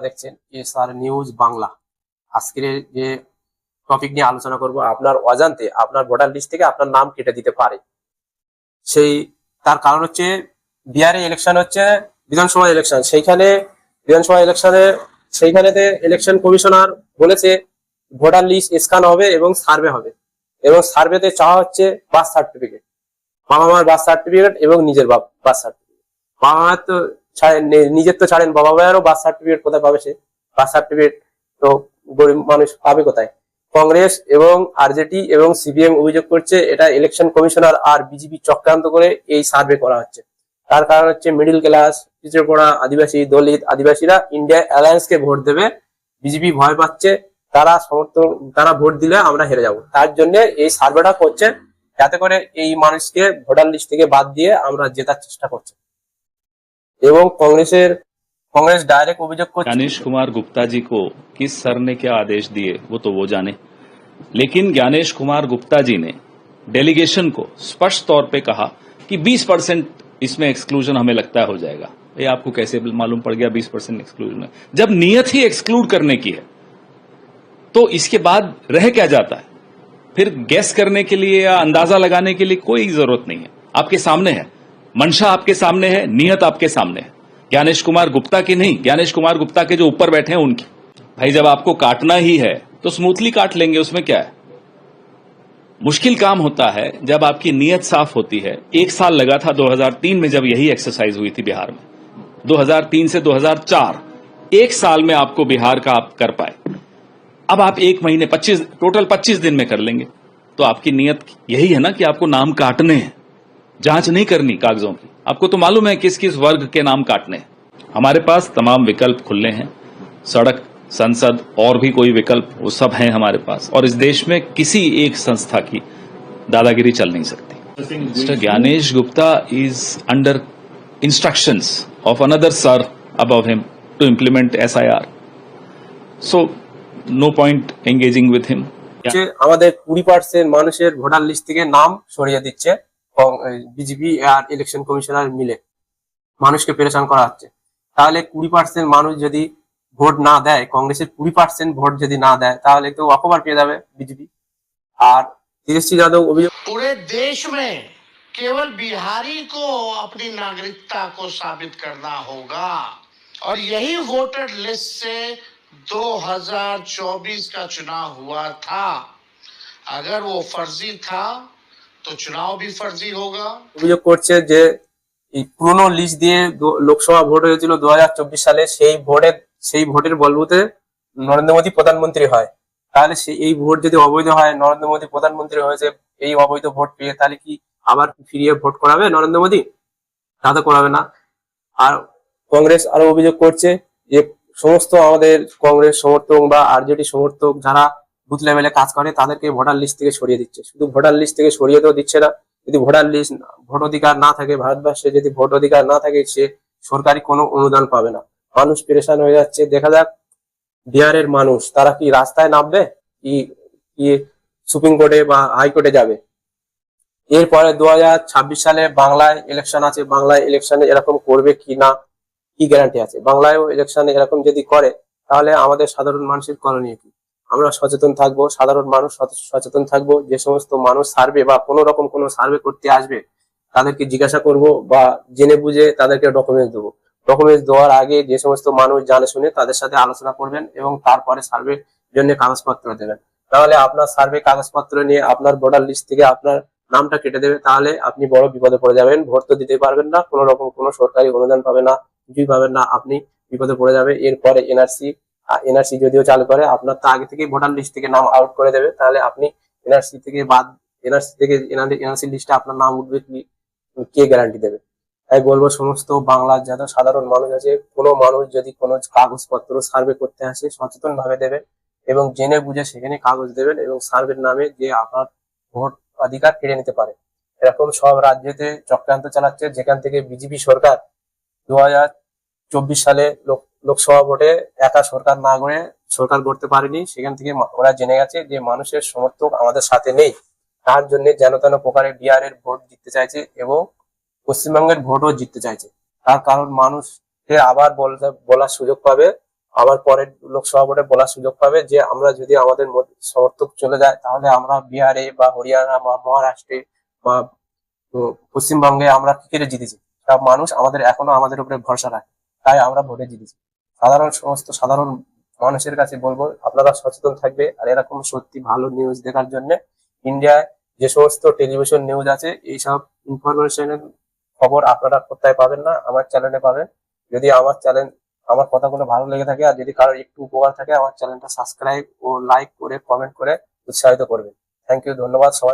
দেখছেন এস আর নিউজ বাংলা। আজকের যে টপিক নিয়ে আলোচনা করব, আপনার অজান্তে আপনার ভোটার লিস্ট থেকে আপনার নাম কেটে দিতে পারে। সেই, তার কারণ হচ্ছে বিহারে ইলেকশন হচ্ছে, বিধানসভা ইলেকশন সেইখানে, বিধানসভা ইলেকশনে সেইখানেতে ইলেকশন কমিশনার বলেছে ভোটার লিস্ট স্ক্যান হবে এবং সার্ভে হবে। এবং সার্ভেতে চাওয়া হচ্ছে বার্থ সার্টিফিকেট বাবা মার বার্থ সার্টিফিকেট এবং নিজের বার্থ সার্টিফিকেট মায়ের তো ছাড়েন নিজের তো ছাড়েন, বাবা মায়েরও বার্থ সার্টিফিকেট কোথায় পাবে সে? বার্থ সার্টিফিকেট তো গরিব মানুষ পাবে কোথায়? কংগ্রেস এবং আরজেডি এবং সিপিএম অভিযোগ করছে, এটা ইলেকশন কমিশনার আর বিজেপি চক্রান্ত করে এই সার্ভে করা হচ্ছে। তার কারণ হচ্ছে মিডিল ক্লাস পিছিয়ে পড়া আদিবাসী, দলিত আদিবাসীরা ইন্ডিয়া অ্যালায়েন্সকে ভোট দেবে, বিজেপি ভয় পাচ্ছে, তারা সমর্থন, তারা ভোট দিলে আমরা হেরে যাব। তার জন্য এই সার্ভেটা করছে, যাতে করে এই মানুষকে ভোটার লিস্ট থেকে বাদ দিয়ে আমরা জেতার চেষ্টা করছি। এবং কংগ্রেসের কংগ্রেস ডাইরেক্ট অভিযোগ করছে ज्ञानेश कुमार गुप्ता जी को किस सर ने क्या आदेश दिए वो तो वो जाने लेकिन ज्ञानेश कुमार गुप्ता जी ने डेलीगेशन को स्पष्ट तौर पे कहा कि 20 परसेंट इसमें एक्सक्लूजन हमें लगता है हो जाएगा ये आपको कैसे मालूम पड़ गया 20 परसेंट एक्सक्लूजन है जब नियत ही एक्सक्लूड करने की है तो इसके बाद रह क्या जाता है फिर गैस करने के लिए या अंदाजा लगाने के लिए कोई जरूरत नहीं है आपके सामने है मंशा आपके सामने है, नियत आपके सामने है। ज्ञानेश कुमार गुप्ता की नहीं, ज्ञानेश कुमार गुप्ता के जो ऊपर बैठे हैं उनकी। भाई, जब आपको काटना ही है तो स्मूथली काट लेंगे, उसमें क्या है? मुश्किल काम होता है जब आपकी नीयत साफ़ होती है। एक साल लगा था 2003 में जब यही एक्सरसाइज हुई थी बिहार में। 2003 से 2004 एक साल में आपको बिहार का आप कर पाए। अब आप एक महीने 25 टोटल 25 दिन में कर लेंगे। तो आपकी नीयत यही है ना कि आपको नाम काटने हैं। जांच नहीं करनी कागजों की आपको तो मालूम है किस किस वर्ग के नाम काटने हैं हमारे पास तमाम विकल्प खुले हैं सड़क संसद और भी कोई विकल्प वो सब हैं हमारे पास और इस देश में किसी एक संस्था की दादागिरी चल नहीं सकती mister Gyanesh Gupta is under instructions of another sir above him to implement SIR. So, no point engaging with him. হচ্ছে আমাদের কুড়ি পার্সেন্ট মানুষের ভোটার লিস্ট থেকে নাম সরিয়ে দিচ্ছে বিজেপি আর ইলেকশন কমিশনার মিলে মানুষকে পেরেশান করা হচ্ছে তাহলে কুড়ি পার্সেন্ট মানুষ যদি ভোট না দেয় কংগ্রেসের কুড়ি পার্সেন্ট ভোট যদি না দেয় তাহলে তো অকবার পেয়ে যাবে বিজেপি আর তেজস্বী যাদব অভিযোগ पूरे देश में केवल बिहारी को अपनी नागरिकता को साबित करना होगा और यही वोटर लिस्ट से 2024 का चुनाव हुआ था अगर वो फर्जी था অভিযোগ করছে যে এই পুরনো লিস্ট দিয়ে লোকসভা ভোট হয়েছিল দু হাজার চব্বিশ সালে, সেই ভোটের সেই ভোটের বলবুতে নরেন্দ্র মোদী প্রধানমন্ত্রী হয়। তাহলে এই ভোট যদি অবৈধ হয়, নরেন্দ্র মোদী প্রধানমন্ত্রী হয়েছে, এই অবৈধ ভোট পেয়ে তাহলে কি আবার ফিরিয়ে ভোট করাবে নরেন্দ্র মোদী? তা তো করাবে না। আর কংগ্রেস আরও অভিযোগ করছে যে সমস্ত আমাদের কংগ্রেস সমর্থক বা আরজেডি সমর্থক যারা বুথ লেভেলে কাজ করে, তাদেরকে ভোটার লিস্ট থেকে সরিয়ে দিচ্ছে। শুধু ভোটার লিস্ট থেকে সরিয়ে তো দিচ্ছে না। যদি ভোটার লিস্ট ভোট অধিকার না থাকে ভারতবর্ষে, যদি ভোট অধিকার না থাকে, সে সরকারি কোনো অনুদান পাবে না। মানুষ পেরেশান হয়ে যাচ্ছে। দেখা যাক, বিহারের মানুষ, তারা কি রাস্তায় নামবে? কি কি সুপ্রিম কোর্টে বা হাইকোর্টে যাবে? এরপরে দু হাজার ছাব্বিশ সালে বাংলায় ইলেকশন আছে। বাংলায় ইলেকশনে এরকম করবে কি না, কি গ্যারান্টি আছে? বাংলায়ও ইলেকশনে এরকম যদি করে, তাহলে আমাদের সাধারণ মানুষের করণীয় কি? আমরা সচেতন থাকব, সাধারণ মানুষ সচে- সচেতন থাকব, যে সমস্ত মানুষ সার্ভে বা কোনো রকম কোনো সার্ভে করতে আসবে, তাদেরকে জিজ্ঞাসা করব বা জেনে বুঝে তাদেরকে ডকুমেন্টস দেবো। ডকুমেন্টস দেওয়ার আগে যে সমস্ত মানুষ জানে শুনে তাদের সাথে আলোচনা করবেন এবং তারপরে সার্ভে জন্য কাগজপত্র দেবেন। তাহলে আপনার সার্ভে কাগজপত্র নিয়ে আপনার ভোটার লিস্ট থেকে আপনার নামটা কেটে দেবে, তাহলে আপনি বড় বিপদে পড়ে যাবেন, ভোট তো দিতে পারবেন না, কোনো রকম কোনো সরকারি অনুদান পাবে না, কিছুই পাবেন না, আপনি বিপদে পড়ে যাবে। এরপরে এনআরসি এনআরসি যদিও চালু করে, আপনার তো আগে থেকে ভোটার লিস্ট থেকে নাম আউট করে দেবে, তাহলে আপনি এনআরসি থেকে বাদ এনআরসি থেকে এনআরসি লিস্টে আপনার নাম উঠবে কি, কে গ্যারান্টি দেবে? তাই বলব, সমস্ত বাংলার যারা সাধারণ মানুষ আছে, কোনো মানুষ যদি কোনো কাগজপত্র সার্ভে করতে আসে সচেতন ভাবে দেবেন এবং জেনে বুঝে সেখানে কাগজ দেবেন এবং সার্ভের নামে যে আপনার ভোট অধিকার কেড়ে নিতে পারে। এরকম সব রাজ্যতে চক্রান্ত চালাচ্ছে, যেখান থেকে বিজেপি সরকার দু সালে লোক লোকসভা ভোটে একা সরকার না গড়ে সরকার গড়তে পারেনি, সেখান থেকে ওরা জেনে গেছে যে মানুষের সমর্থক আমাদের সাথে নেই। তার জন্য যেন তেন প্রকারে বিহারের ভোট জিততে চাইছে এবং পশ্চিমবঙ্গের ভোটও জিততে চাইছে। তার কারণ মানুষকে আবার বলার সুযোগ পাবে, আবার পরের লোকসভা ভোটে বলার সুযোগ পাবে যে আমরা যদি আমাদের সমর্থক চলে যায়, তাহলে আমরা বিহারে বা হরিয়ানা বা মহারাষ্ট্রে বা পশ্চিমবঙ্গে আমরা কি করে জিতেছি। মানুষ আমাদের, এখনও আমাদের উপরে ভরসা রাখে। তাই আমরা ভোটে জিতেছি। সাধারণ সমস্ত সাধারণ মানুষের কাছে বলব, আপনারা সচেতন থাকবে। আর এরকম সত্যি ভালো নিউজ দেখার জন্য ইন্ডিয়ায় যে সমস্ত টেলিভিশন নিউজ আছে, এইসব ইনফরমেশনের খবর আপনারা কোথায় পাবেন না, আমার চ্যানেলে পাবেন। যদি আমার চ্যানেল আমার কথাগুলো ভালো লেগে থাকে আর যদি কারোর একটু উপকার থাকে, আমার চ্যানেলটা সাবস্ক্রাইব ও লাইক করে কমেন্ট করে উৎসাহিত করবেন। থ্যাংক ইউ ধন্যবাদ, সবাই